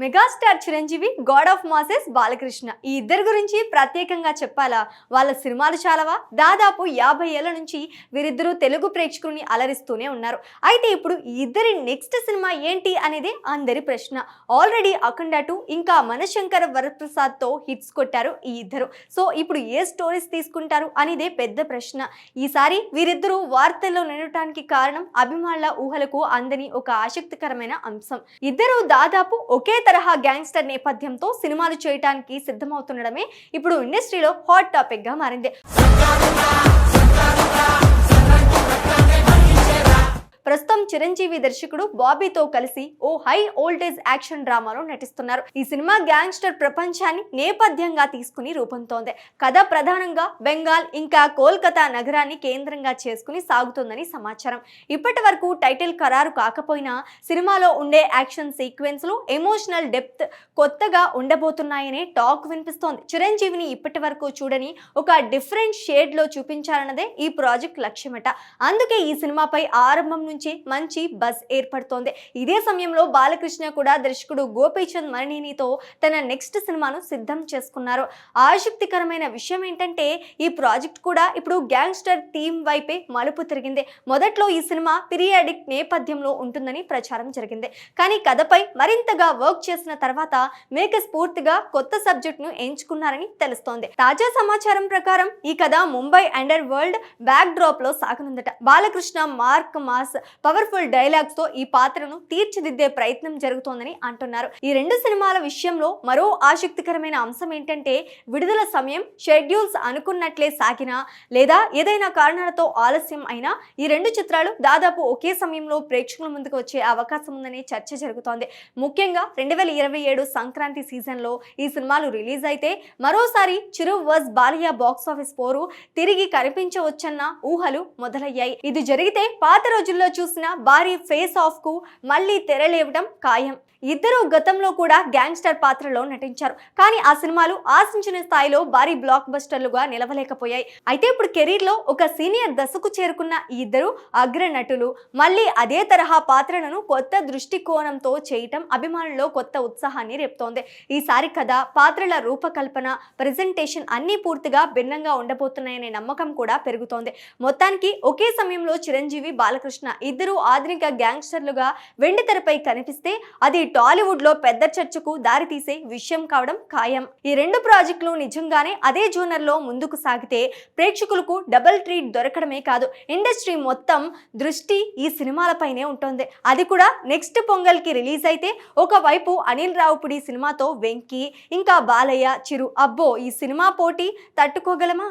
Megastar Chiranjeevi god of masses Balakrishna. ఈ ఇద్దరి గురించి ప్రత్యేకంగా చెప్పాలా? వాళ్ళ సినిమాలు చాలవా? దాదాపు యాభై ఏళ్ళ నుంచి వీరిద్దరూ తెలుగు ప్రేక్షకుల్ని అలరిస్తూనే ఉన్నారు. అయితే ఇప్పుడు ఈ ఇద్దరి నెక్స్ట్ సినిమా ఏంటి అనేది అందరి ప్రశ్న. ఆల్రెడీ అఖండ టూ ఇంకా మనశంకర వరప్రసాద్తో హిట్స్ కొట్టారు ఈ ఇద్దరు. సో ఇప్పుడు ఏ స్టోరీస్ తీసుకుంటారు అనేదే పెద్ద ప్రశ్న. ఈసారి వీరిద్దరూ వార్తల్లో నిలవటానికి కారణం అభిమానుల ఊహలకు అందని ఒక ఆసక్తికరమైన అంశం. ఇద్దరు దాదాపు ఒకే తరహా గ్యాంగ్స్టర్ నేపథ్యంతో సినిమాలు చేయటానికి సిద్ధమవుతుండడమే ఇప్పుడు ఇండస్ట్రీలో హాట్ టాపిక్గా మారింది. చిరంజీవి దర్శకుడు బాబీతో కలిసి ఓ హై ఓల్టేజ్ యాక్షన్ డ్రామాలో నటిస్తున్నారు. ఈ సినిమా గ్యాంగ్స్టర్ ప్రపంచాన్ని నేపథ్యంగా తీసుకుని రూపొందుతోంది. కథ ప్రధానంగా బెంగాల్ ఇంకా కోల్కతా నగరాన్ని కేంద్రంగా చేసుకుని సాగుతుందని సమాచారం. ఇప్పటి వరకు టైటిల్ ఖరారు కాకపోయినా సినిమాలో ఉండే యాక్షన్ సీక్వెన్స్లు ఎమోషనల్ డెప్త్ కొత్తగా ఉండబోతున్నాయనే టాక్ వినిపిస్తోంది. చిరంజీవిని ఇప్పటి వరకు చూడని ఒక డిఫరెంట్ షేడ్లో చూపించాలన్నదే ఈ ప్రాజెక్ట్ లక్ష్యమట. అందుకే ఈ సినిమాపై ఆరంభం నుంచి మంచి బజ్ ఏర్పడుతోంది. ఇదే సమయంలో బాలకృష్ణ కూడా దర్శకుడు గోపీచంద్ మరణినితో తన నెక్స్ట్ సినిమాను సిద్ధం చేసుకున్నారు. ఆసక్తికరమైన విషయం ఏంటంటే ఈ ప్రాజెక్ట్ కూడా ఇప్పుడు గ్యాంగ్స్టర్ థీమ్ వైపే మలుపు తిరిగింది. మొదట్లో ఈ సినిమా పీరియాడిక్ నేపథ్యంలో ఉంటుందని ప్రచారం జరిగింది. కానీ కథపై మరింతగా వర్క్ చేసిన తర్వాత మేకర్స్ పూర్తిగా కొత్త సబ్జెక్ట్ను ఎంచుకున్నారని తెలుస్తోంది. తాజా సమాచారం ప్రకారం ఈ కథ ముంబై అండర్ వరల్డ్ బ్యాక్ డ్రాప్లో సాగనుందట. Balakrishna mark mass power powerful డైలాగ్స్తో ఈ పాత్రను తీర్చిదిద్దే ప్రయత్నం జరుగుతోందని అంటున్నారు. ఈ రెండు సినిమాల విషయంలో మరో ఆసక్తికరమైన అంశం ఏంటంటే విడుదల సమయం షెడ్యూల్స్ అనుకున్నట్లే సాగినా లేదా ఏదైనా కారణాలతో ఆలస్యం అయినా ఈ రెండు చిత్రాలు దాదాపు ఒకే సమయంలో ప్రేక్షకుల ముందుకు వచ్చే అవకాశం ఉందనే చర్చ జరుగుతోంది. ముఖ్యంగా రెండు వేల ఇరవై ఏడు సంక్రాంతి సీజన్లో ఈ సినిమాలు రిలీజ్ అయితే మరోసారి Chiru vs Balayya box office పోరు తిరిగి కనిపించవచ్చన్న ఊహలు మొదలయ్యాయి. ఇది జరిగితే పాత రోజుల్లో చూసిన భారీ ఫేస్ ఆఫ్కు మళ్ళీ తెరలేవడం ఖాయం. ఇద్దరు గతంలో కూడా గ్యాంగ్స్టర్ పాత్రలో నటించారు. కానీ ఆ సినిమాలు ఆశించిన స్థాయిలో భారీ బ్లాక్ బస్టర్లుగా నిలవలేకపోయాయి. అయితే ఇప్పుడు కెరీర్లో ఒక సీనియర్ దశకు చేరుకున్న ఈ ఇద్దరు అగ్ర నటులు మళ్ళీ అదే తరహా పాత్రలను కొత్త దృష్టికోణంతో చేయటం అభిమానుల్లో కొత్త ఉత్సాహాన్ని రేపుతోంది. ఈసారి కథ పాత్రల రూపకల్పన ప్రెజెంటేషన్ అన్ని పూర్తిగా భిన్నంగా ఉండబోతున్నాయనే నమ్మకం కూడా పెరుగుతోంది. మొత్తానికి ఒకే సమయంలో చిరంజీవి బాలకృష్ణ ఇద్దరు ఆధునిక గ్యాంగ్స్టర్లుగా వెండి తెరపై కనిపిస్తే అది టాలీవుడ్లో పెద్ద చర్చకు దారితీసే విషయం కావడం ఖాయం. ఈ రెండు ప్రాజెక్టులు నిజంగానే అదే జోనర్లో ముందుకు సాగితే ప్రేక్షకులకు డబుల్ ట్రీట్ దొరకడమే కాదు ఇండస్ట్రీ మొత్తం దృష్టి ఈ సినిమాలపైనే ఉంటుంది. అది కూడా నెక్స్ట్ పొంగల్కి రిలీజ్ అయితే ఒకవైపు అనిల్ రావుపుడి సినిమాతో వెంకీ ఇంకా బాలయ్య చిరు. అబ్బో ఈ సినిమా పోటీ తట్టుకోగలమా?